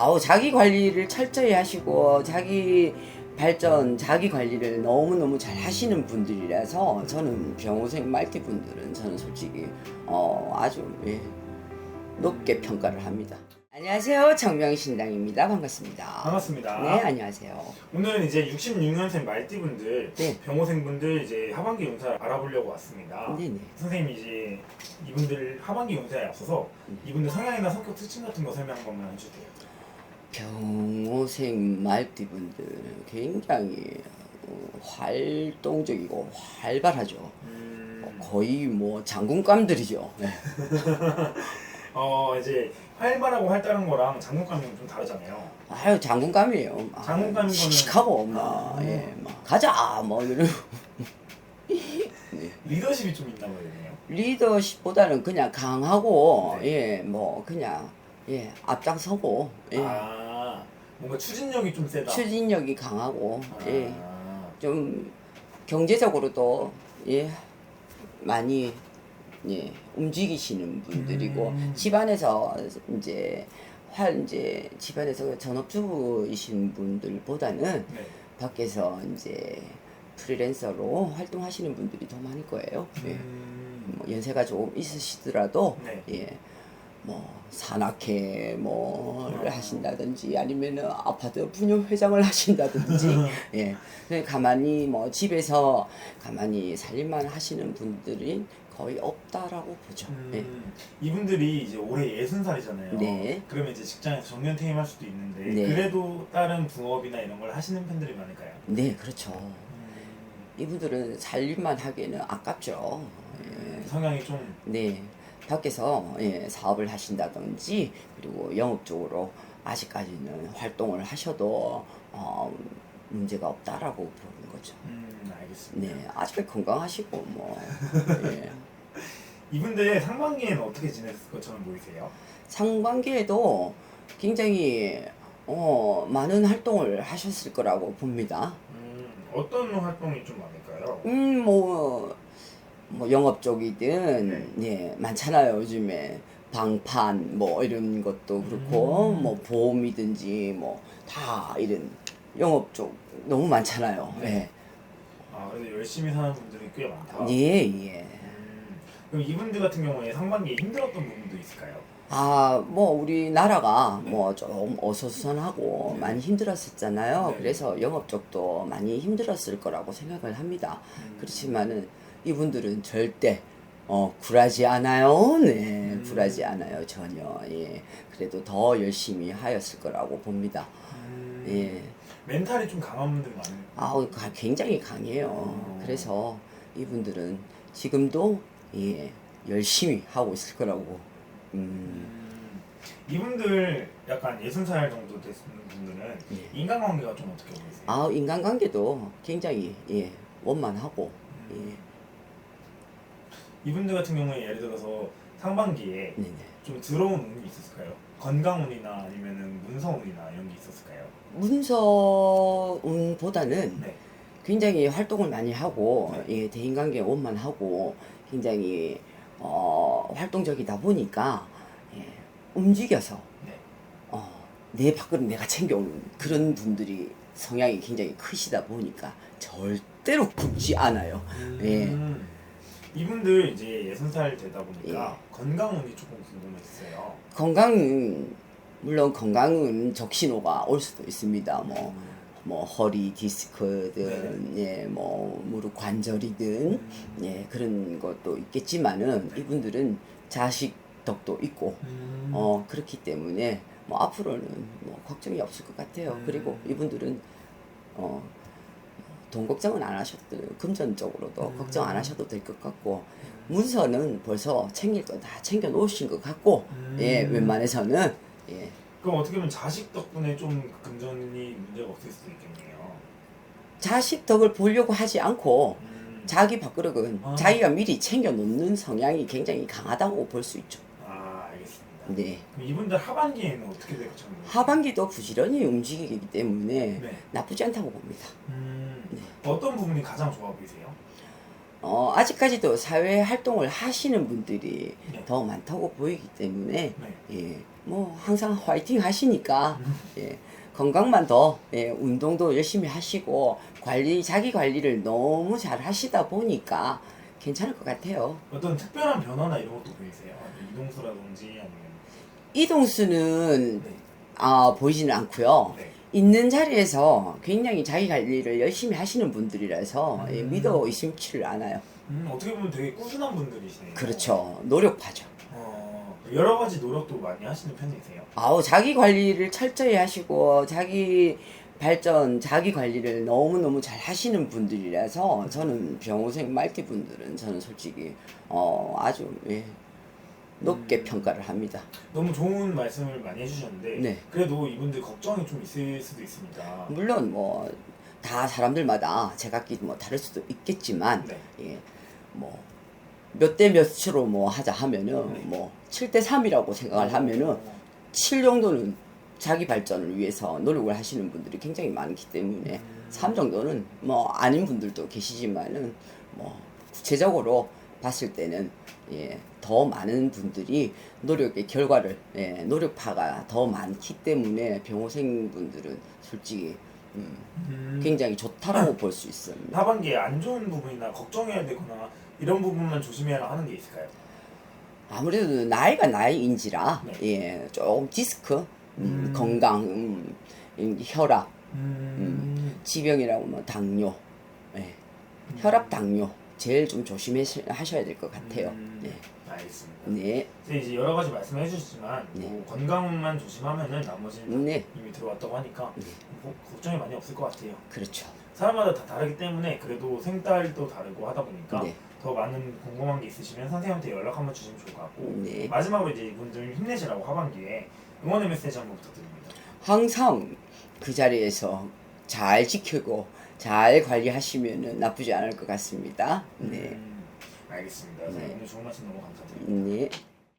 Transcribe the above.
아우 자기 관리를 철저히 하시고 자기 발전, 자기 관리를 너무 너무 잘 하시는 분들이라서 저는 병호생 말띠 분들은 저는 솔직히 어 아주 예, 높게 평가를 합니다. 안녕하세요, 정명신당입니다. 반갑습니다. 반갑습니다. 네, 안녕하세요. 오늘은 이제 66년생 말띠분들, 네. 병호생분들 이제 하반기 운사 알아보려고 왔습니다. 네네. 선생님이 이제 이분들 하반기 운사에 앞서서 음. 이분들 성향이나 성격 특징 같은 거 설명 한 번만 해주세요. 병호생 말띠분들은 굉장히 어, 활동적이고 활발하죠. 음, 거의 뭐 장군감들이죠. 네. 어 이제 활발하고 활달한 거랑 장군감이랑 좀 다르잖아요. 아유 장군감이에요. 아, 장군감인 거는- 씩하고 막, 아. 예, 막 가자 뭐 이런 리더십이 좀 있나 보네요. 리더십보다는 그냥 강하고 네. 예뭐 그냥 예 앞장서고 예 아 뭔가 추진력이 좀 세다. 추진력이 강하고 아, 예 좀 경제적으로도 예 많이 예 움직이시는 분들이고 음. 집안에서 이제 활 이제 집안에서 전업주부이신 분들보다는 네. 밖에서 이제 프리랜서로 활동하시는 분들이 더 많을 거예요. 예. 음, 뭐 연세가 조금 있으시더라도 네. 예. 뭐 산악회 뭐를 아. 하신다든지 아니면은 아파트 분유 회장을 하신다든지 예. 그냥 가만히 뭐 집에서 가만히 살림만 하시는 분들이 거의 없다라고 보죠. 예. 음, 이분들이 이제 올해 예순 살이잖아요. 네. 그러면 이제 직장에서 정년 퇴임할 수도 있는데 네. 그래도 다른 부업이나 이런 걸 하시는 팬들이 많을까요? 네, 그렇죠. 음, 이분들은 살림만 하기에는 아깝죠. 예. 성향이 좀 네, 밖에서 예, 사업을 하신다든지 그리고 영업 쪽으로 아직까지는 활동을 하셔도 어, 문제가 없다라고 보는 거죠. 음, 알겠습니다. 네, 아직 건강하시고 뭐 예. 이분들 상반기에는 어떻게 지냈을 것처럼 보이세요? 상반기에도 굉장히 어, 많은 활동을 하셨을 거라고 봅니다. 음, 어떤 활동이 좀 많을까요? 음, 뭐, 뭐 영업 쪽이든 예, 많잖아요 요즘에 방판 뭐 이런 것도 그렇고 음. 뭐 보험이든지 뭐 다 이런 영업 쪽 너무 많잖아요. 네. 아, 그래도 열심히 사는 분들이 꽤 많다. 예, 예, 예. 음, 그럼 이분들 같은 경우에 상반기에 힘들었던 부분도 있을까요? 아, 뭐 우리나라가 네. 뭐 좀 어수선하고 네. 많이 힘들었었잖아요. 네. 그래서 영업 쪽도 많이 힘들었을 거라고 생각을 합니다. 음, 그렇지만은 이분들은 절대 어 굴하지 않아요. 네, 음. 굴하지 않아요 전혀. 예, 그래도 더 열심히 하였을 거라고 봅니다. 음, 예, 멘탈이 좀 강한 분들 많아요. 가- 굉장히 강해요. 어. 그래서 이분들은 지금도 예 열심히 하고 있을 거라고. 음, 음, 이분들 약간 예순 살 정도 되시는 분들은 예. 인간관계가 좀 어떻게 보이세요? 아 인간관계도 굉장히 예 원만하고 음, 예, 이분들 같은 경우에 예를 들어서 상반기에 네네. 좀 들어온 운이 있었을까요? 건강운이나 아니면은 문서운이나 이런 게 있었을까요? 문서운보다는 네. 굉장히 활동을 많이 하고 네. 예, 대인관계 원만 하고 굉장히 어, 활동적이다 보니까 예, 움직여서 네. 어, 내 밖으로 내가 챙겨오는 그런 분들이 성향이 굉장히 크시다 보니까 절대로 굽지 않아요. 예. 음, 이분들 이제 예순 살 되다 보니까 예. 건강운이 조금 궁금했어요. 건강은 물론 건강은 적신호가 올 수도 있습니다. 뭐, 뭐 허리 디스크든 예, 뭐 무릎 관절이든 음, 예, 그런 것도 있겠지만은 이분들은 자식 덕도 있고 음, 어 그렇기 때문에 뭐 앞으로는 뭐 걱정이 없을 것 같아요. 음. 그리고 이분들은 어 돈 걱정은 안 하셔도 금전적으로도 음. 걱정 안 하셔도 될 것 같고 문서는 벌써 챙길 거 다 챙겨 놓으신 것 같고 음. 예 웬만해서는 예 그럼 어떻게 보면 자식 덕분에 좀 금전이 문제가 없을 수도 있겠네요. 자식 덕을 보려고 하지 않고 음, 자기 밥그릇은 아. 자기가 미리 챙겨 놓는 성향이 굉장히 강하다고 볼 수 있죠. 아 알겠습니다. 네. 이분들 하반기에는 어떻게 될 것처럼 보이세요? 하반기도 부지런히 움직이기 때문에 네. 나쁘지 않다고 봅니다. 음, 네. 어떤 부분이 가장 좋아 보이세요? 어, 아직까지도 사회 활동을 하시는 분들이 네. 더 많다고 보이기 때문에 네. 예, 뭐 항상 화이팅 하시니까 예, 건강만 더 예, 운동도 열심히 하시고 관리 자기 관리를 너무 잘 하시다 보니까 괜찮을 것 같아요. 어떤 특별한 변화나 이런 것도 보이세요? 이동수라든지 아니면 이동수는 네. 아, 보이지는 않고요. 네. 있는 자리에서 굉장히 자기 관리를 열심히 하시는 분들이라서 예, 음. 믿어 의심치를 않아요. 음, 어떻게 보면 되게 꾸준한 분들이시네요. 그렇죠. 노력하죠. 어, 여러 가지 노력도 많이 하시는 편이세요? 아우 자기 관리를 철저히 하시고 자기 발전, 자기 관리를 너무너무 잘 하시는 분들이라서 저는 병호생 말티 분들은 저는 솔직히 어 아주 예, 높게 음. 평가를 합니다. 너무 좋은 말씀을 많이 해주셨는데 네. 그래도 이분들 걱정이 좀 있을 수도 있습니다. 물론 뭐 다 사람들마다 제각기 뭐 다를 수도 있겠지만 네. 예, 뭐몇 대 몇으로 뭐 하자 하면은 네. 뭐 7대 3이라고 생각을 하면은 어, 7 정도는 자기 발전을 위해서 노력을 하시는 분들이 굉장히 많기 때문에 음. 3 정도는 뭐 아닌 분들도 계시지만은 뭐 구체적으로 봤을 때는 예, 더 많은 분들이 노력의 결과를 예, 노력파가 더 많기 때문에 병호생 분들은 솔직히 음, 음, 굉장히 좋다라고 볼 수 있습니다. 하반기에 안 좋은 부분이나 걱정해야 되거나 이런 부분만 조심해야 하는 게 있을까요? 아무래도 나이가 나이인지라 네. 예, 조금 디스크, 음, 음. 건강, 음, 음, 혈압, 음, 지병이라고 뭐 당뇨, 예, 혈압 당뇨 제일 좀 조심하셔야 될 것 같아요. 음, 네. 알겠습니다. 네, 이제 이제 여러 가지 말씀해 주셨지만 네. 뭐 건강만 조심하면은 나머지는 네, 이미 들어왔다고 하니까 네. 뭐 걱정이 많이 없을 것 같아요. 그렇죠. 사람마다 다 다르기 때문에 그래도 생딸도 다르고 하다 보니까 네, 더 많은 궁금한 게 있으시면 선생님한테 연락 한번 주시면 좋을 것 같고 네. 마지막으로 이제 이분들 힘내시라고 하반기에 응원의 메시지 한번 부탁드립니다. 항상 그 자리에서 잘 지키고 잘 관리하시면 나쁘지 않을 것 같습니다. 네, 음, 알겠습니다. 네. 선생님 오늘 좋은 말씀 너무 감사드립니다. 네.